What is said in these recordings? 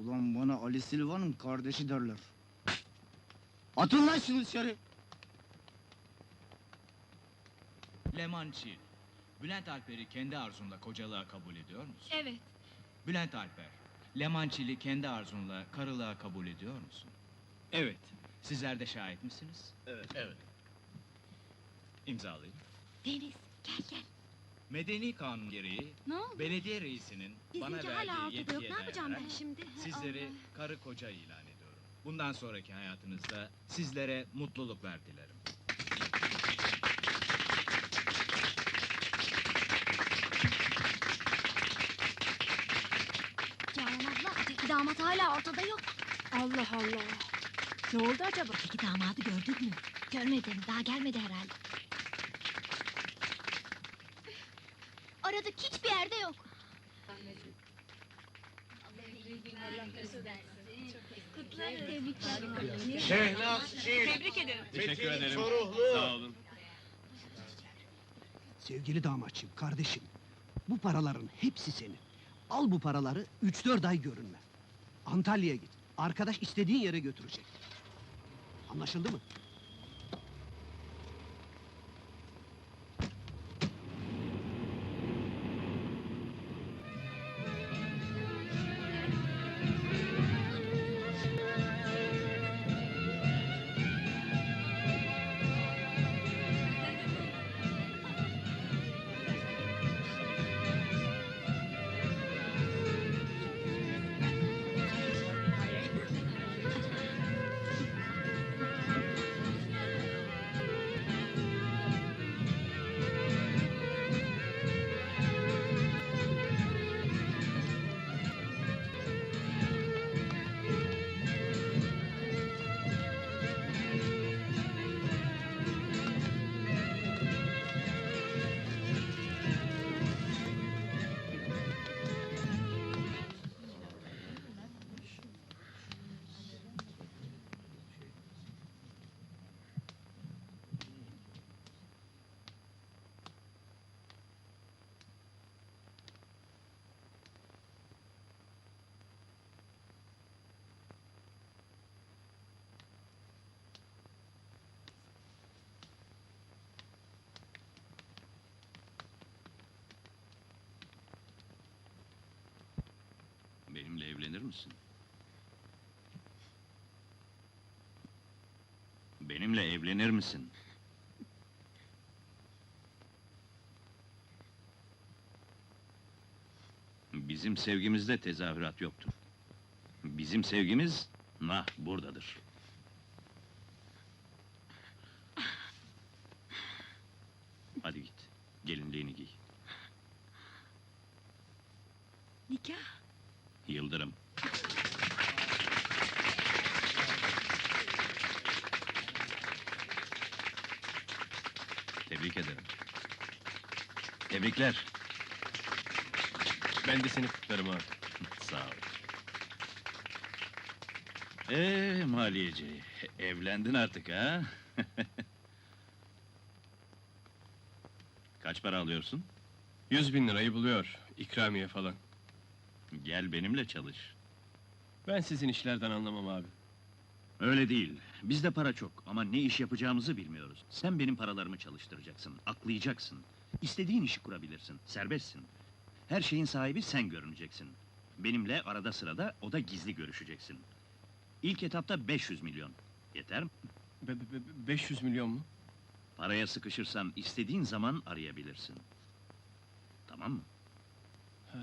Ulan bana Ali Silva'nın kardeşi derler. Atın lan şunu dışarı. Lemançi, Bülent Alper'i kendi arzunla kocalığa kabul ediyor musun? Evet. Bülent Alper, Lemançili kendi arzunla karılığa kabul ediyor musun? Evet. Sizler de şahit misiniz? Evet. Evet. İmzalayın. Deniz gel gel. Medeni kanun gereği Ne oldu? belediye reisinin bana Bizimki verdiği hala ortada yok. yetkiye Ne yapacağım ben dayanarak şimdi? Sizleri Allah. karı koca ilan ediyorum. Bundan sonraki hayatınızda sizlere mutluluklar dilerim. Canan abla öteki damat hala ortada yok. Allah Allah. Ne oldu acaba? Öteki damadı gördün mü? Görmedim. Daha gelmedi herhalde. Aradık hiçbir yerde yok. Tebrikler. Şehnaz Çin, Tebrik ederim. Teşekkür ederim. Çoruhlu. Sağ olun. Sevgili damatçım, kardeşim. Bu paraların hepsi senin. Al bu paraları, üç dört ay görünme. Antalya'ya git. Arkadaş istediğin yere götürecek. Anlaşıldı mı? Benimle evlenir misin? Benimle evlenir misin? Bizim sevgimizde tezahürat yoktur. Bizim sevgimiz nah buradadır. Hadi git, gelinliğini giy. Yıldırım. Tebrik ederim. Tebrikler. Ben de seni kutlarım abi. Sağ ol. Ee maliyeci, evlendin artık ha? Kaç para alıyorsun? Yüz bin lirayı buluyor. ikramiye falan. Gel benimle çalış. Ben sizin işlerden anlamam abi. Öyle değil. Bizde para çok ama ne iş yapacağımızı bilmiyoruz. Sen benim paralarımı çalıştıracaksın, aklayacaksın. İstediğin işi kurabilirsin, serbestsin. Her şeyin sahibi sen görüneceksin. Benimle arada sırada o da gizli görüşeceksin. İlk etapta 500 milyon. Yeter mi? Be- be- be- 500 milyon mu? Paraya sıkışırsan istediğin zaman arayabilirsin. Tamam mı? Ay,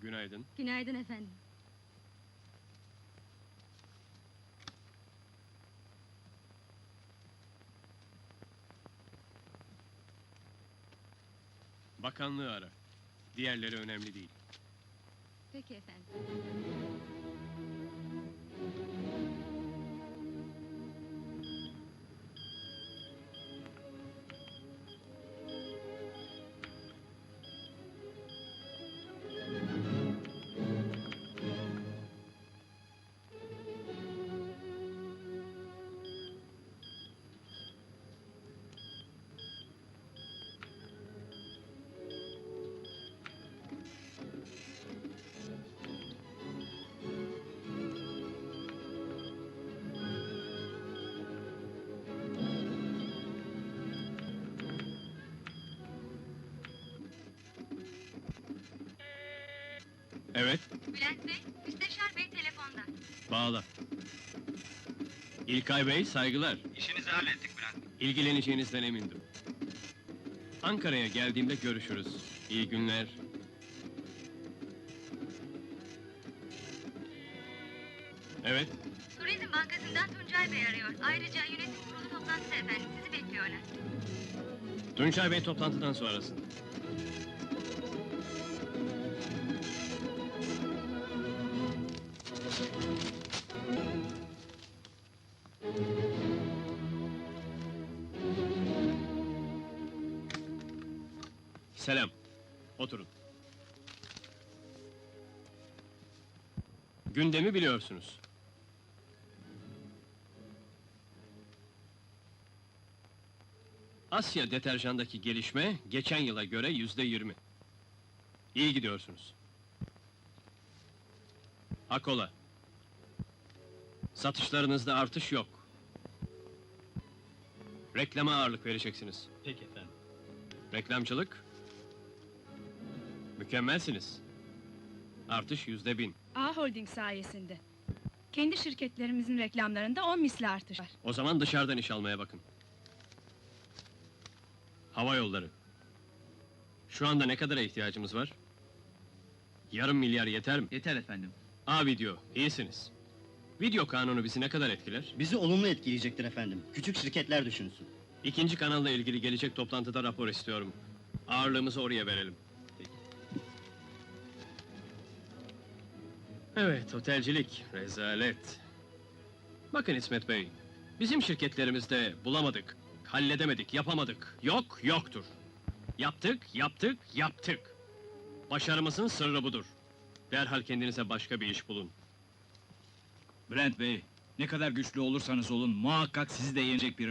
Günaydın. Günaydın efendim. Bakanlığı ara. Diğerleri önemli değil. Peki efendim. Evet, Bülent Bey, Müsteşar Bey telefonda. bağla. İlkay Bey, saygılar. İşinizi hallettik Bülent. İlgileneceğinizden emindim. Ankara'ya geldiğimde görüşürüz. İyi günler. Evet, Turizm Bankası'ndan Tuncay Bey arıyor. Ayrıca yönetim kurulu toplantısı efendim. Sizi bekliyorlar. Tunçay Bey toplantıdan sonrasın. Selam. Oturun. Gündemi biliyorsunuz. Asya deterjandaki gelişme geçen yıla göre yüzde yirmi. İyi gidiyorsunuz. Akola. Satışlarınızda artış yok. Reklama ağırlık vereceksiniz. Peki efendim. Reklamcılık. Mükemmelsiniz. Artış yüzde bin. A Holding sayesinde. Kendi şirketlerimizin reklamlarında 10 misli artış var. O zaman dışarıdan iş almaya bakın. Hava yolları. Şu anda ne kadara ihtiyacımız var? Yarım milyar yeter mi? Yeter efendim. A video, iyisiniz. Video kanunu bizi ne kadar etkiler? Bizi olumlu etkileyecektir efendim. Küçük şirketler düşünsün. İkinci kanalla ilgili gelecek toplantıda rapor istiyorum. Ağırlığımızı oraya verelim. Evet, otelcilik, rezalet. Bakın İsmet Bey, bizim şirketlerimizde bulamadık, halledemedik, yapamadık. Yok, yoktur. Yaptık, yaptık, yaptık. Başarımızın sırrı budur. Derhal kendinize başka bir iş bulun. Bülent Bey, ne kadar güçlü olursanız olun muhakkak sizi de yenecek biri